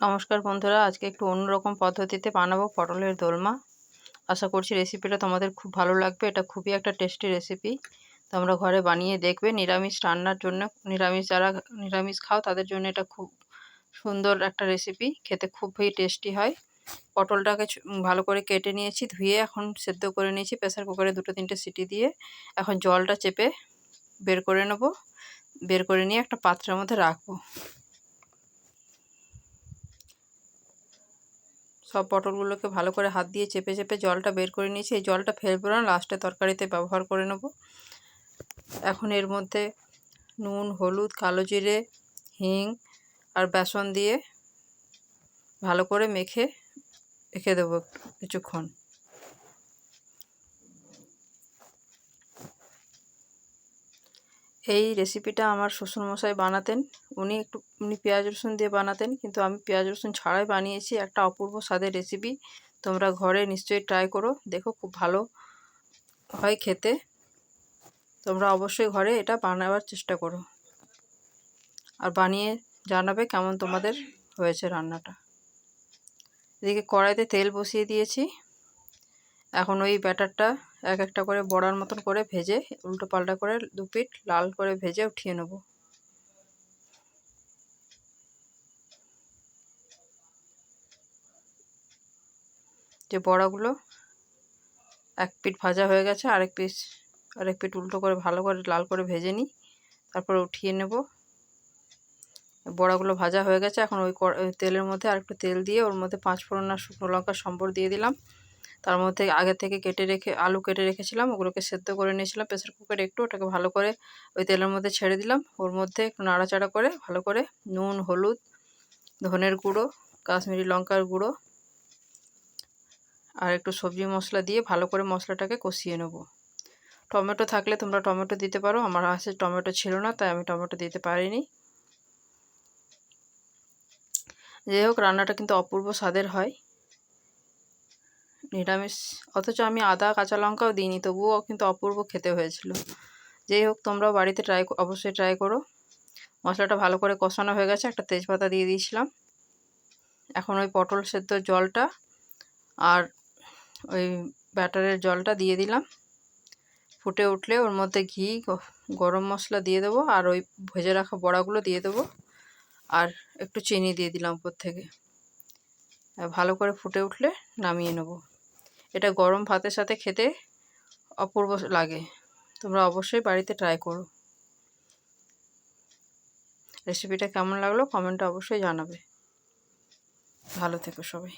নমস্কার বন্ধুরা, আজকে একটু অন্যরকম পদ্ধতিতে বানাবো পটলের দোলমা। আশা করছি রেসিপিটা তোমাদের খুব ভালো লাগবে, এটা খুবই একটা টেস্টি রেসিপি তোমরা ঘরে বানিয়ে দেখবে, নিরামিষ রান্নার জন্য, নিরামিষ যারা নিরামিষ খাও তাদের জন্য এটা খুব সুন্দর একটা রেসিপি খেতে খুবই টেস্টি হয়। পটলটাকে ভালো করে কেটে নিয়েছি, ধুয়ে এখন সেদ্ধ করে নিয়েছি প্রেসার কুকারে দুটো তিনটে সিটি দিয়ে। এখন জলটা চেপে বের করে নেব, বের করে নিয়ে একটা পাত্রের মধ্যে রাখব। সব পটলগুলোকে ভালো করে হাত দিয়ে চেপে চেপে জলটা বের করে নিয়েছি। এই জলটা ফেলব না লাস্টে তরকারিতে ব্যবহার করে নেব। এখন এর মধ্যে নুন, হলুদ, কালো জিরে, হিং আর বেসন দিয়ে ভালো করে মেখে রেখে দেবো কিছুক্ষণ। এই রেসিপিটা আমার শ্বশুরমশাই বানাতেন। উনি একটু, উনি পেঁয়াজ রসুন দিয়ে বানাতেন, কিন্তু আমি পেঁয়াজ রসুন ছাড়াই বানিয়েছি। একটা অপূর্ব স্বাদের রেসিপি তোমরা ঘরে নিশ্চয়ই ট্রাই করো। দেখো খুব ভালো হয় খেতে। তোমরা অবশ্যই ঘরে এটা বানাবার চেষ্টা করো। আর বানিয়ে জানাবে কেমন তোমাদের হয়েছে রান্নাটা। এদিকে কড়াইতে তেল বসিয়ে দিয়েছি। এখন ওই ব্যাটারটা এক একটা করে বড়ার মতন করে ভেজে উল্টো পাল্টা করে দু পিঠ লাল করে ভেজে উঠিয়ে নেব। যে বড়াগুলো এক পিঠ ভাজা হয়ে গেছে, আরেক পিস আরেক পিঠ উল্টো করে ভালো করে লাল করে ভেজে নিই, তারপরে উঠিয়ে নেব। বড়াগুলো ভাজা হয়ে গেছে, এখন ওই তেলের মধ্যে আরেকটু তেল দিয়ে ওর মধ্যে পাঁচ ফোড়ন আর শুকনো লঙ্কা সম্বর দিয়ে দিলাম। তার মধ্যে আগে থেকে কেটে রেখে, আলু কেটে রেখেছিলাম, ওগুলোকে সেদ্ধ করে নিয়েছিলাম, প্রেসার কুকারে একটু ওটাকে ভালো করে ওই তেলের মধ্যে ছেড়ে দিলাম, ওর মধ্যে একটু নাড়াচাড়া করে ভালো করে নুন, হলুদ, ধনের গুঁড়ো, কাশ্মীরি লঙ্কার গুঁড়ো আর একটু সবজি মশলা দিয়ে ভালো করে মশলাটাকে কষিয়ে নেব। টমেটো থাকলে তোমরা টমেটো দিতে পারো, আমার হাতে টমেটো ছিল না, তাই আমি টমেটো দিতে পারিনি। যাই হোক, রান্নাটা কিন্তু অপূর্ব স্বাদের হয়। নিরামিষ। অথচ আমি আদা, কাঁচা লঙ্কাও দিইনি, তবুও কিন্তু অপূর্ব খেতে হয়েছিল। যেই হোক, তোমরাও বাড়িতে ট্রাই অবশ্যই ট্রাই করো। মশলাটা ভালো করে কষানো হয়ে গেছে, একটা তেজপাতা দিয়ে দিয়েছিলাম। এখন ওই পটল সেদ্ধ জলটা আর ওই ব্যাটারের জলটা দিয়ে দিলাম। ফুটে উঠলে ওর মধ্যে ঘি, গরম মশলা দিয়ে দেবো আর ওই ভেজে রাখা বড়াগুলো দিয়ে দেবো। আর একটু চিনি দিয়ে দিলাম উপর থেকে। ভালো করে ফুটে উঠলে নামিয়ে নেব। এটা গরম ভাতের সাথে খেতে অপূর্ব লাগে। তোমরা অবশ্যই বাড়িতে ট্রাই করো। রেসিপিটা কেমন লাগল? কমেন্টে অবশ্যই জানাবে। ভালো থেকো সবাই।